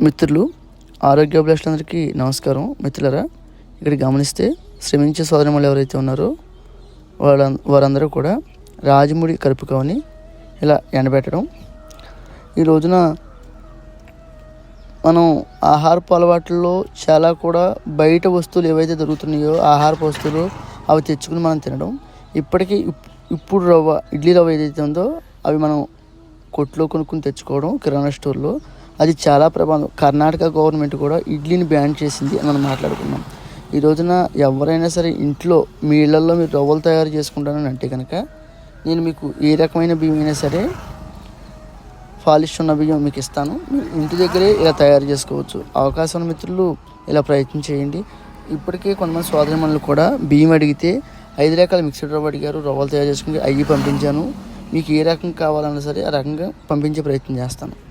మిత్రులు ఆరోగ్య అభిలాషులందరికీ నమస్కారం. మిత్రులరా ఇక్కడ గమనిస్తే శ్రమించే సోదరిమలు ఎవరైతే ఉన్నారో వాళ్ళ వారందరూ కూడా రాజముడి కరుపుకోని ఇలా ఎండబెట్టడం. ఈ రోజున మనం ఆహారపు అలవాట్లలో చాలా కూడా బయట వస్తువులు ఏవైతే దొరుకుతున్నాయో ఆహారపు వస్తువులు అవి తెచ్చుకుని మనం తినడం. ఇప్పటికీ ఇప్- ఇప్పుడు రవ్వ ఇడ్లీ రవ్వ ఏదైతే ఉందో అవి మనం కొట్లో కొనుక్కుని తెచ్చుకోవడం కిరాణా స్టోర్లో. అది చాలా ప్రమాదం కర్ణాటక గవర్నమెంట్ కూడా ఇడ్లీని బ్యాన్ చేసింది అని మనం మాట్లాడుకున్నాం. ఈ రోజున ఎవరైనా సరే ఇంట్లో మీ ఇళ్ళలో మీరు రవ్వలు తయారు చేసుకుంటానని అంటే కనుక నేను మీకు ఏ రకమైన బియ్యం అయినా సరే పాలిష్ ఉన్న బియ్యం మీకు ఇస్తాను. మీరు ఇంటి దగ్గరే ఇలా తయారు చేసుకోవచ్చు. అవకాశం మిత్రులు ఇలా ప్రయత్నం చేయండి. ఇప్పటికే కొంతమంది సోదరిమణులు కూడా బియ్యం అడిగితే ఐదు రకాల మిక్స్డ్ రవ్వ అడిగారు రవ్వలు తయారు చేసుకుని అయ్యి పంపించాను. మీకు ఏ రకం కావాలన్నా సరే ఆ రకంగా పంపించే ప్రయత్నం చేస్తాను.